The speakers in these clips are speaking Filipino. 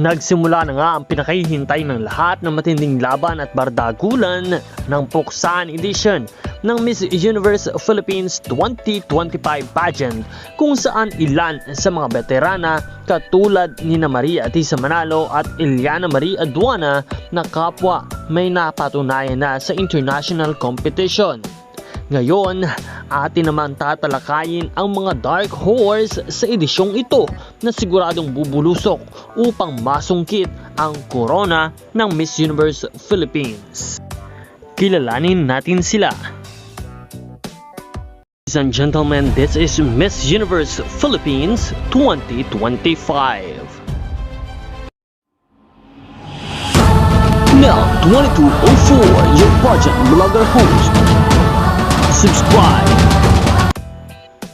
Nagsimula na nga ang pinakahihintay ng lahat ng matinding laban at bardagulan ng Puksan Edition ng Miss Universe Philippines 2025 pageant kung saan ilan sa mga veterana katulad ni na Maria Atisa Manalo at Ilyana Marie Aduana na kapwa may napatunayan na sa international competition. Ngayon, atin naman tatalakayin ang mga dark horse sa edisyong ito na siguradong bubulusok upang masungkit ang corona ng Miss Universe Philippines. Kilalanin natin sila. Ladies and gentlemen, this is Miss Universe Philippines 2025. Now, 2204, your budget blogger host. Subscribe!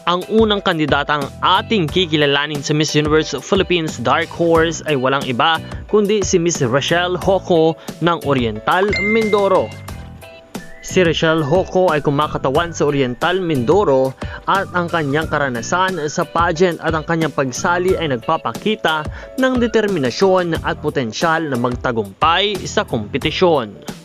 Ang unang kandidatang ating kikilalanin sa Miss Universe Philippines Dark Horse ay walang iba kundi si Miss Rachel Hoco ng Oriental Mindoro. Si Rachel Hoco ay kumakatawan sa Oriental Mindoro at ang kanyang karanasan sa pageant at ang kanyang pagsali ay nagpapakita ng determinasyon at potensyal na magtagumpay sa kompetisyon.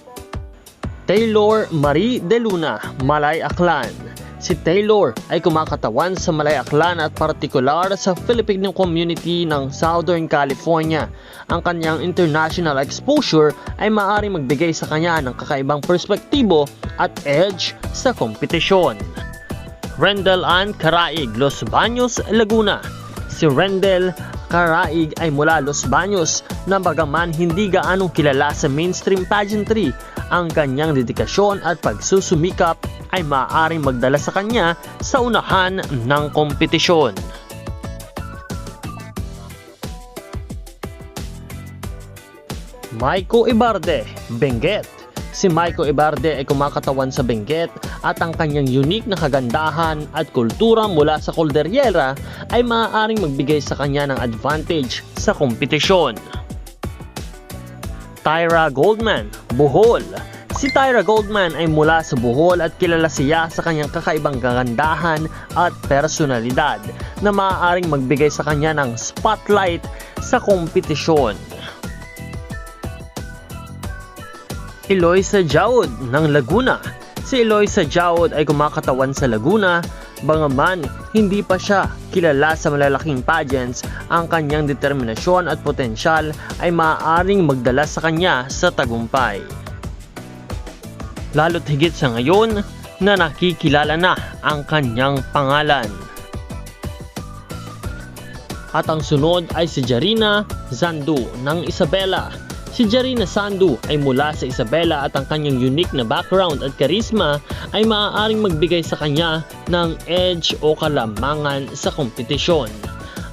Taylor Marie De Luna, Malay Aklan. Si Taylor ay kumakatawan sa Malay Aklan at partikular sa Filipino community ng Southern California. Ang kanyang international exposure ay maaaring magbigay sa kanya ng kakaibang perspektibo at edge sa kompetisyon. Rendell Ann Caraig, Los Baños, Laguna. Si Rendell Caraig ay mula Los Baños na bagaman hindi gaanong kilala sa mainstream pageantry, ang kanyang dedikasyon at pagsusumikap ay maaaring magdala sa kanya sa unahan ng kompetisyon. Maiko Ibarde, Benguet. Si Maiko Ibarde ay kumakatawan sa Benguet at ang kanyang unique na kagandahan at kultura mula sa Cordillera ay maaaring magbigay sa kanya ng advantage sa kompetisyon. Tyra Goldman, Bohol. Si Tyra Goldman ay mula sa Bohol at kilala siya sa kanyang kakaibang kagandahan at personalidad na maaaring magbigay sa kanya ng spotlight sa kompetisyon. Eloisa Jaud ng Laguna. Si Eloisa Jaud ay kumakatawan sa Laguna, bangaman hindi pa siya kilala sa malalaking pageants, ang kanyang determinasyon at potensyal ay maaaring magdala sa kanya sa tagumpay. Lalo't higit sa ngayon na nakikilala na ang kanyang pangalan. At ang sunod ay si Jarina Zandu ng Isabela. Si Jarina Sandu ay mula sa Isabela at ang kanyang unique na background at karisma ay maaaring magbigay sa kanya ng edge o kalamangan sa kompetisyon.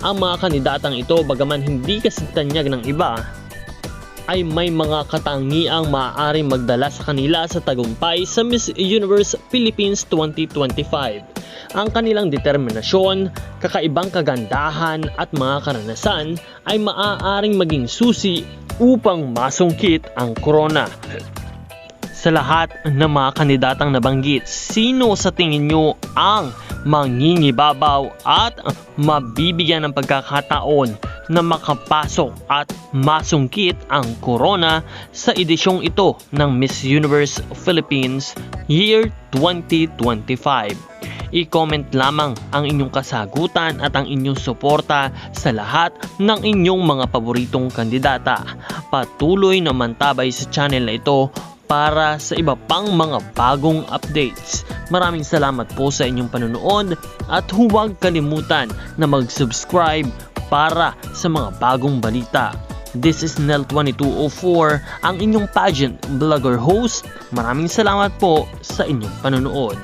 Ang mga kandidatang ito bagaman hindi kasi tanyag ng iba ay may mga katangiang maaaring magdala sa kanila sa tagumpay sa Miss Universe Philippines 2025. Ang kanilang determinasyon, kakaibang kagandahan at mga karanasan ay maaaring maging susi upang masungkit ang corona. Sa lahat ng mga kandidatang nabanggit, sino sa tingin nyo ang mangingibabaw at mabibigyan ng pagkakataon na makapasok at masungkit ang corona sa edisyong ito ng Miss Universe Philippines Year 2025. I-comment lamang ang inyong kasagutan at ang inyong suporta sa lahat ng inyong mga paboritong kandidata. Patuloy na mantabay sa channel na ito para sa iba pang mga bagong updates. Maraming salamat po sa inyong panonood at huwag kalimutan na mag-subscribe para sa mga bagong balita. This is Nel2204, ang inyong pageant vlogger host. Maraming salamat po sa inyong panonood.